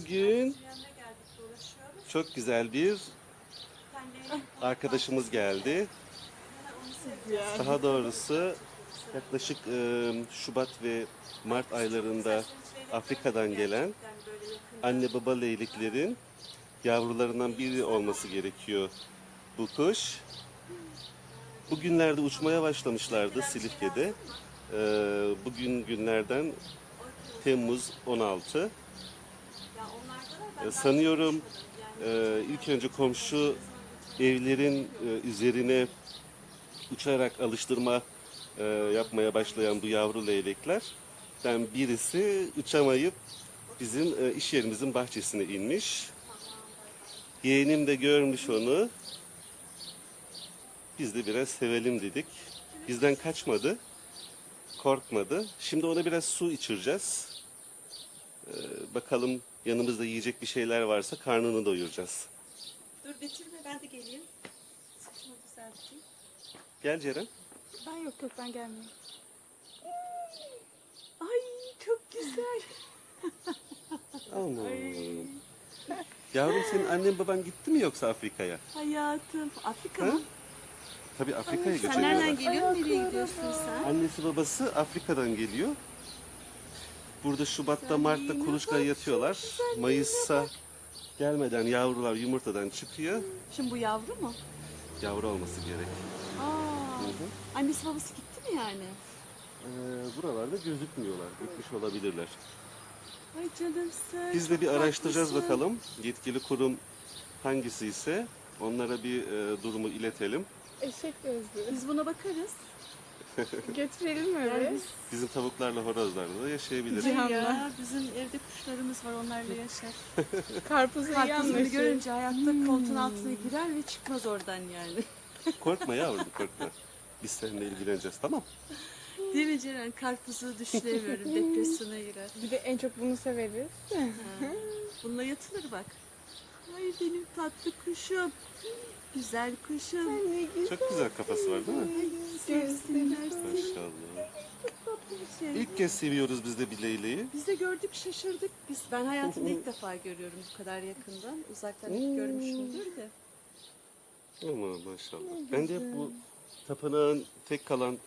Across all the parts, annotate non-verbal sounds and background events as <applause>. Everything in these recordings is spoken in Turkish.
Bugün çok güzel bir arkadaşımız geldi. Daha doğrusu yaklaşık e, Şubat ve Mart aylarında Afrika'dan gelen anne baba leyliklerin yavrularından biri olması gerekiyor bu kuş. Bugünlerde uçmaya başlamışlardı Silifke'de. E, bugün günlerden Temmuz 16. Ya onlarda da ben E, sanıyorum e, ilk önce komşu evlerin e, üzerine uçarak alıştırma yapmaya başlayan bu yavru leyleklerden birisi uçamayıp bizim iş yerimizin bahçesine inmiş. Yeğenim de görmüş onu. Biz de biraz sevelim dedik. Bizden kaçmadı. Korkmadı. Şimdi ona biraz su içireceğiz. Ee, bakalım yanımızda yiyecek bir şeyler varsa karnını doyuracağız. Dur bitirme ben de geleyim. Saçımı düzelteyim. Gel Ceren. Ben yok yok ben gelmiyorum. Ay çok güzel. Aman. Yavrum senin annen baban gitti mi yoksa Afrika'ya? Hayatım. Afrika mı? Tabii Afrika'ya Sen nereden geliyorsun? Nereye gidiyorsun sen? Annesi babası Afrika'dan geliyor. Burada Şubat'ta Mart'ta kuluçkaya yatıyorlar. Mayıs'a gelmeden yavrular yumurtadan çıkıyor. Şimdi bu yavru mu? Yavru olması gerek. Aa. Hı hı. Annesi babası gitti mi yani? Ee, buralarda gözükmüyorlar. Gitmiş olabilirler. Ay canım sen. Biz de bir araştıracağız tatlısın. bakalım. Yetkili kurum hangisi ise onlara bir e, durumu iletelim. Eşek gözlü. Biz buna bakarız. Götürelim mi öyle? biz Bizim tavuklarla horozlarla da yaşayabilir. Cihan- ya bizim evde kuşlarımız var onlarla yaşar. <laughs> Karpuzu iyi Karpuzunu anlaşıyor. görünce hayatta koltuğun altına girer ve çıkmaz oradan yani. Korkma yavrum korkma. Biz seninle ilgileneceğiz tamam. Değil mi Ceren? Karpuzu düşünemiyorum. <laughs> Depresyona girer. Bir de en çok bunu severiz. Bununla yatılır bak. Ay benim tatlı kuşum. Güzel kuşum. Çok güzel kafası var değil mi? Sevsinler seni. Maşallah. Tatlı bir şey. İlk kez seviyoruz biz de bir leyleği. Biz de gördük şaşırdık. Biz ben hayatımda ilk defa görüyorum bu kadar yakından. Uzaktan hep görmüşümdür de. Ama maşallah. Ben de hep bu tapınağın tek kalan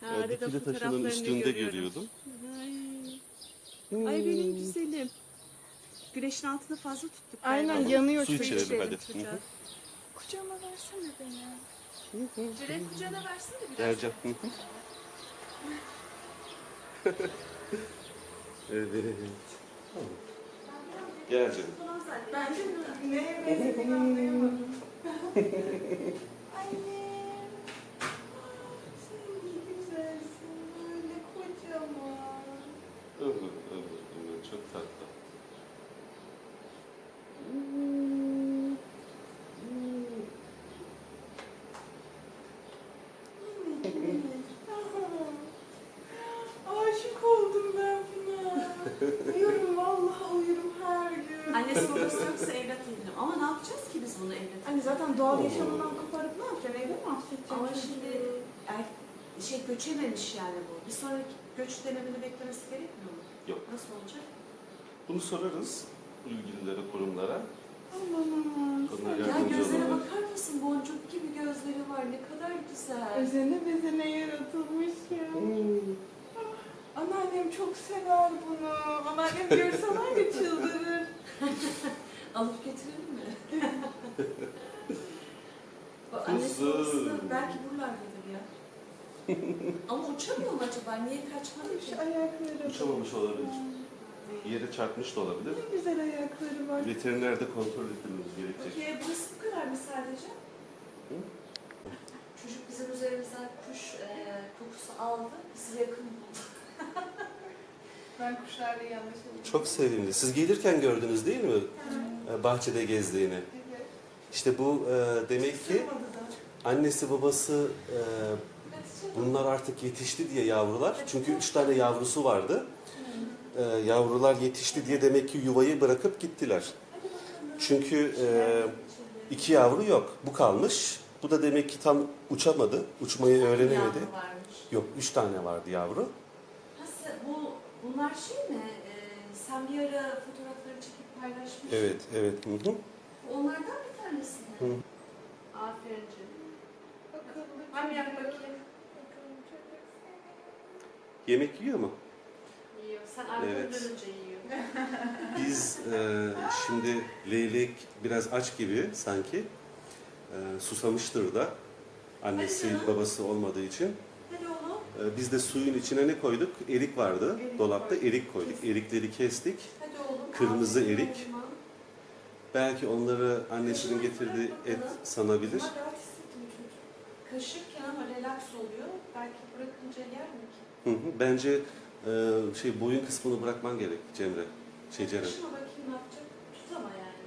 Ha, e, arada dikili taşının fotoğraflarını üstünde görüyorum. görüyordum. Ay. Ay benim güzelim. Güneşin altında fazla tuttuk. Aynen galiba. yanıyor Su çocuk. içelim hadi. Hı hı. Kucağıma versene beni. Ceren kucağına versene biraz. Geleceğim. Hı hı. <laughs> evet. Gel canım. Ben de <laughs> Ömür, ömür, ömür. Çok tatlı. Aşık oldum ben buna. Uyurum vallahi uyurum her gün. Annesi babası yoksa evlat edinim. Ama ne yapacağız ki biz bunu evlat Hani zaten doğal yaşamından koparıp ne yapacaksın? Evde mi hapsedeceksin? Ama şimdi er, şey göçememiş yani bu. Bir sonraki göç dönemini beklemesi gerekmiyor mu? Yok. Nasıl olacak? Bunu sorarız ilgililere, kurumlara. Aman. Onlar Ya yardımcı gözlere olurlar. bakar mısın? Boncuk gibi gözleri var. Ne kadar güzel. Özene bezene yaratılmış ya. Hmm. Anneannem çok sever bunu. Anneannem görse var ya çıldırır. <laughs> Alıp getirelim mi? <laughs> Annesi babası belki buralardadır ya. <laughs> Ama uçamıyor mu acaba? Niye kaçmadı ki? Ayakları. Uçamamış olabilir. Bir yere çarpmış da olabilir. Ne güzel ayakları var. Veterinerde kontrol etmemiz gerekecek. Peki burası bu kadar mı sadece? Çocuk bizim üzerimizden kuş e, kokusu aldı. Bizi yakın buldu. <laughs> Ben kuşlarla anlaşıldım. Çok sevimli. Siz gelirken gördünüz değil mi? Ee, Bahçede gezdiğini. Evet. İşte bu e, demek ki annesi babası e, bunlar artık yetişti diye yavrular. Çünkü üç tane yavrusu vardı. E, yavrular yetişti diye demek ki yuvayı bırakıp gittiler. Çünkü e, iki yavru yok. Bu kalmış. Bu da demek ki tam uçamadı. Uçmayı öğrenemedi. Yok üç tane vardı yavru. Sen- bu, bunlar şey mi? E, sen bir ara fotoğrafları çekip paylaşmıştım. Evet, evet. Hı hı. Onlardan bir tanesi mi? Hı. Aferin canım. Hem yak bakayım. Yemek yiyor mu? Yiyor. Sen arkadan Evet. dönünce yiyor. <laughs> Biz e, şimdi leylek biraz aç gibi sanki. E, susamıştır da. Annesi, Hadi canım. babası olmadığı için. Hadi oğlum. E, biz de suyun içine ne koyduk? Erik vardı. Erik Dolapta koyduk. erik koyduk. Erikleri kestik. Hadi oğlum. Kırmızı Aferin erik. oğluma. Belki onları annesinin getirdiği et sanabilir. Kaşırken ama relax oluyor. Belki bırakınca yer mi ki? Hı hı. Bence e, şey boyun kısmını bırakman gerek Cemre. Şey Ceren. Kaşıma bakayım ne yapacak. Tut ama yani.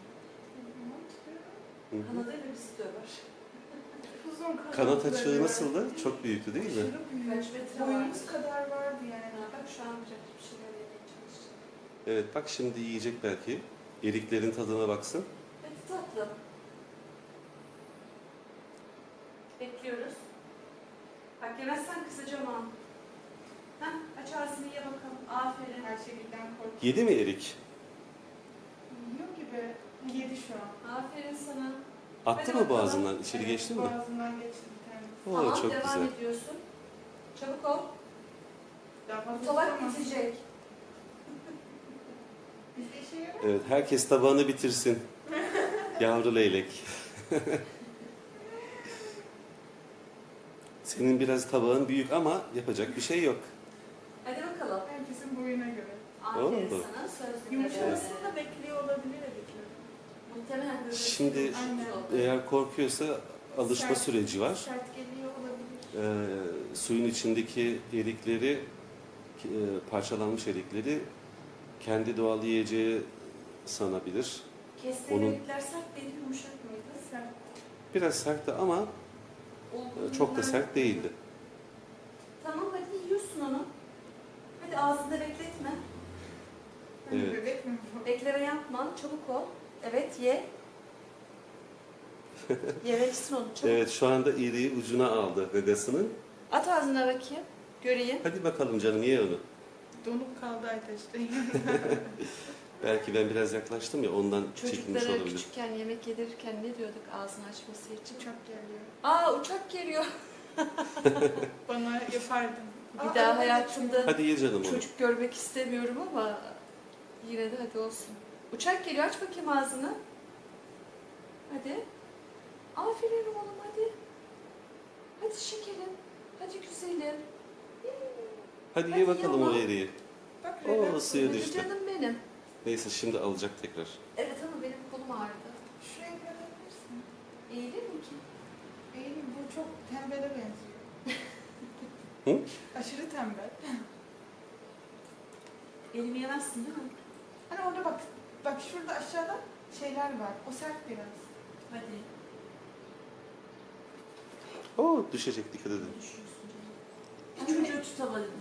Hı hı. Bizi döver. <laughs> Uzun Kanat açığı nasıldı? Çok büyüktü değil mi? Kaç metre Boyumuz vardı? kadar vardı yani. Bak şu an bir şeyler yemeye çalışacağım. Evet bak şimdi yiyecek belki. Eriklerin tadına baksın. Hadi tatlım. Bekliyoruz. Bak yemezsen kızacağım ha. Heh, aç ağzını ye bakalım. Aferin. Ayşegül'den korkuyorum. Yedi mi erik? Yiyor gibi. Yedi şu an. Aferin sana. Attı Hadi mı bakalım. boğazından? İçeri geçti mi? Boğazından geçti bir tanesi. Oo tamam çok devam güzel. ediyorsun. Çabuk ol. Daha Bu fazla tabak bitecek. Evet herkes tabağını bitirsin. Yavru leylek. Senin biraz tabağın büyük ama yapacak bir şey yok. Hadi bakalım. Herkesin boyuna göre. Aferin Oldu. sana. Söz dinle. Yumuşamasını da bekliyor olabilir. Muhtemelen Şimdi Aynen. eğer korkuyorsa alışma Sert. süreci var. Sert geliyor olabilir. Ee, suyun içindeki erikleri, e, parçalanmış erikleri kendi doğal yiyeceği sanabilir. Kestiğin Onun- erikler sert değil, yumuşak mıydı? Sert. Biraz sertti ama e, çok da sert değildi. Tamam hadi yiyorsun onu. Hadi ağzında bekletme. Evet. Bekleme yapma. Çabuk ol. Evet ye. <laughs> Yemelisin onu çabuk. Evet şu anda iriği ucuna aldı gagasının. At ağzına bakayım. Göreyim. Hadi bakalım canım ye onu. Donup kaldı Aytaş'ta. <laughs> Belki ben biraz yaklaştım ya ondan çekilmiş Çocuklara olabilir. küçükken yemek yedirirken ne diyorduk ağzını açması için? Uçak geliyor. Aa uçak geliyor. <laughs> Bana yapardın. Bir daha hayatımda Hadi ye canım onu. çocuk görmek istemiyorum ama yine de hadi olsun. Uçak geliyor aç bakayım ağzını. Hadi. Aferin oğlum hadi. Hadi şekerim. Hadi güzelim. Hadi Hadi ye bakalım ye o eriği. Bak Oo, suya. Hadi düştü. canım benim. Neyse şimdi alacak tekrar. Evet ama benim kolum ağrıdı. Şuraya görebilirsin. Eğilir mi ki? Eğilim bu çok tembele benziyor. Hı? Aşırı tembel. Elimi yemezsin değil mi? Hani orada bak, bak şurada aşağıda şeyler var. O sert biraz. Hadi. Oo düşecek dikkat edin. Düşüyorsun canım. Çocuğu tutamadım.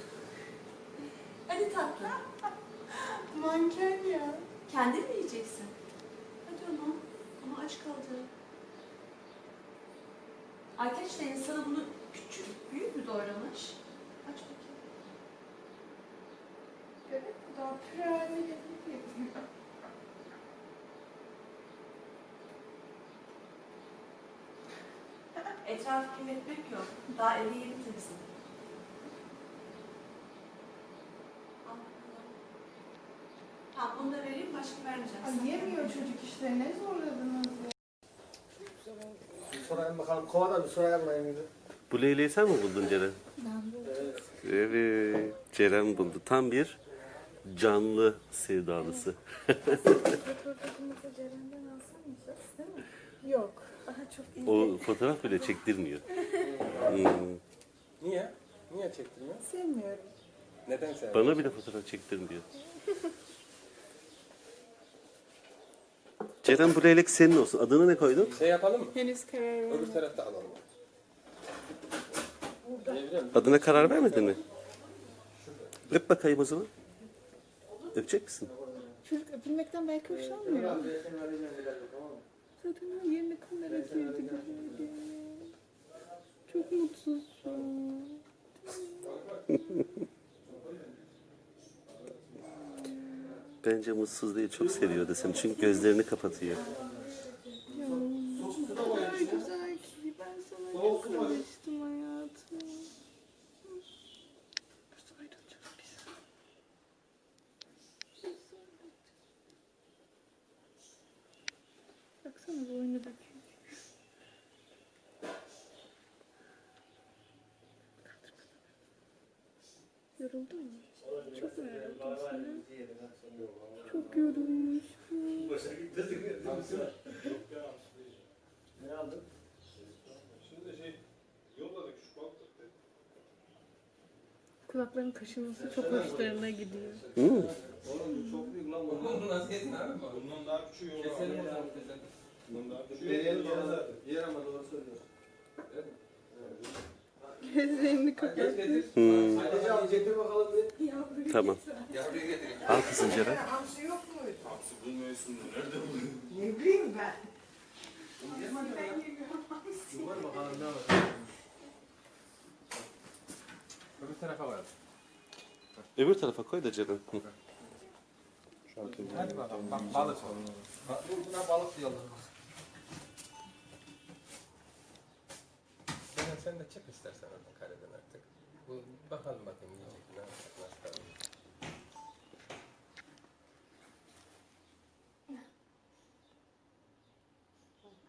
Hadi tatlı. Manken ya. Kendin mi yiyeceksin? Hadi ama. Ama aç kaldı. Aytaç da insana bunu küçük, büyük mü doğramış? Aç bakayım. Evet, bu daha püre haline geliyor. Etrafı kirletmek yok. Daha evi yeni temizledim. Al bakalım. Tamam bunu da vereyim başka vermeyeceğim. Yemiyor çocuk işte. Ne zorladınız ya. Sorayım bakalım. Kovada bir sorayım bakayım. bir de. Bu leyleği sen mi buldun Ceren? Evet. Evet. Ceren buldu. Tam bir canlı sevdalısı. Röportajımızı Ceren'den alsamayacağız değil mi? Yok. Daha çok iyi. O fotoğraf bile çektirmiyor. Hmm. Niye? Niye çektirmiyor? Sevmiyorum. Neden sen? Bana bile fotoğraf çektirmiyor. Ceren bu leylek senin olsun. Adını ne koydun? Şey yapalım mı? Henüz karar Öbür vermedim. tarafta alalım. Adına karar vermedin mi? Öp bakayım o zaman. Öpecek misin? Çocuk öpülmekten belki hoşlanmıyor. Zaten o yerine kamera girdi güzeldi. Çok mutsuz <laughs> şu an. Bence mutsuz değil, çok seviyor desem. Çünkü gözlerini kapatıyor. Ben sana çok alıştım hayatım. Yoruldun mu? Çok mu yoruldun sen? Çok yorulmuş. Ne aldın? Kulakların kaşınması çok hoşlarına gidiyor. Hı. Oğlum çok büyük lan bu. Bunu nasıl yedin abi? Bundan daha küçüğü yok. Keselim abi. ya. Bundan daha küçüğü yok. Yer ama doğru söylüyor. Gözlerini kapat. Hmm. Tamam. Al kızım Ceren. Hamsi bulmuyorsun. Nerede bu? Ne bileyim ben. Var bakalım ne var. Öbür tarafa var. Öbür tarafa koy da Ceren. Hadi bakalım. Bak balık. Buna balık diyorlar. Sen, de çık istersen oradan kareden artık. Bu, bakalım bakayım yiyecek ne yapacak, nasıl davranacak.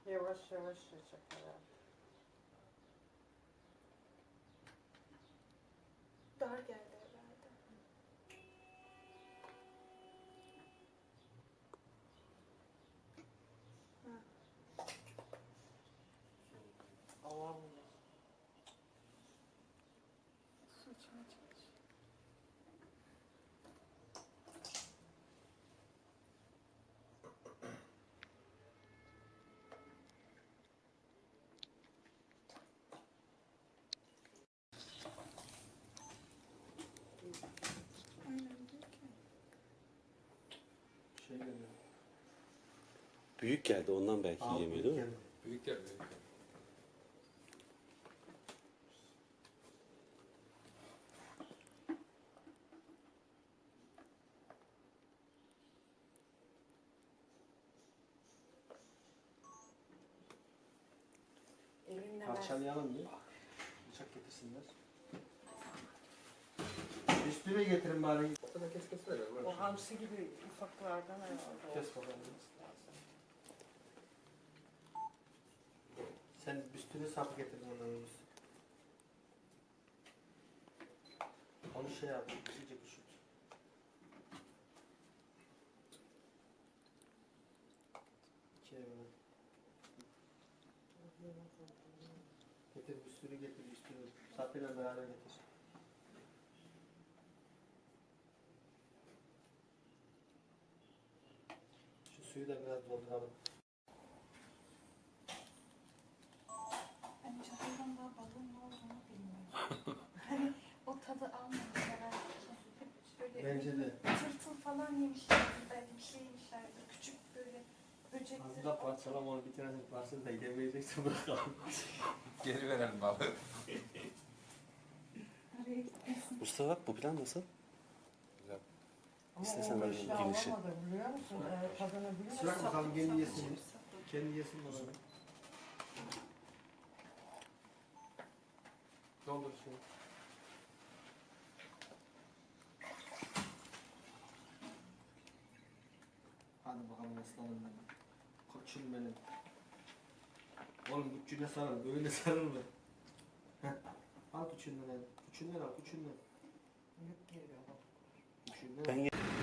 Yavaş yavaş yiyecek herhalde. Dar geldi herhalde. Allah'ım. Şey geliyor. Büyük geldi ondan belki yemiyor değil mi? Büyük yer büyük yer. Elinle ver. Parçalayalım bir. Bıçak getirsinler. Üstüne getirin bari. O kadar kes kes ver. O hamsi gibi ufaklardan herhalde. Kes bakalım. Sen üstüne sap getirin ondan üstüne. Onu şey yap, iyice küçült. İkiye böl. Getir üstünü getir üstünü. Sapıyla beraber getir. Şu suyu da biraz dolduralım. Hani çadırdan daha balığın ne olduğunu bilmiyorum. hani o tadı almamış herhalde. Hep böyle Bence de. tırtıl falan yemişlerdi belki bir şey yemişlerdi. Küçük böyle böcekleri. Fazla parçalama onu bir tane parçası da yemeyecekse bırakalım. <laughs> Geri verelim balığı. Araya gitmesin. Mustafa bak bu plan nasıl? Güzel. Ama İstersen o ben işi girişi. alamadı biliyor musun? Ee, kazanabiliyor musun? Bırak bakalım kendi yesin. Kendi yesin bakalım. Doldur şunu. Hadi bakalım aslanım benim. Koçum benim. Oğlum küçüğüne sarıl, böyle sarılma. Heh. Al küçüğünden al. Küçüğünden al, küçüğünden. Yük geliyor bak. Küçüğünden Ben al.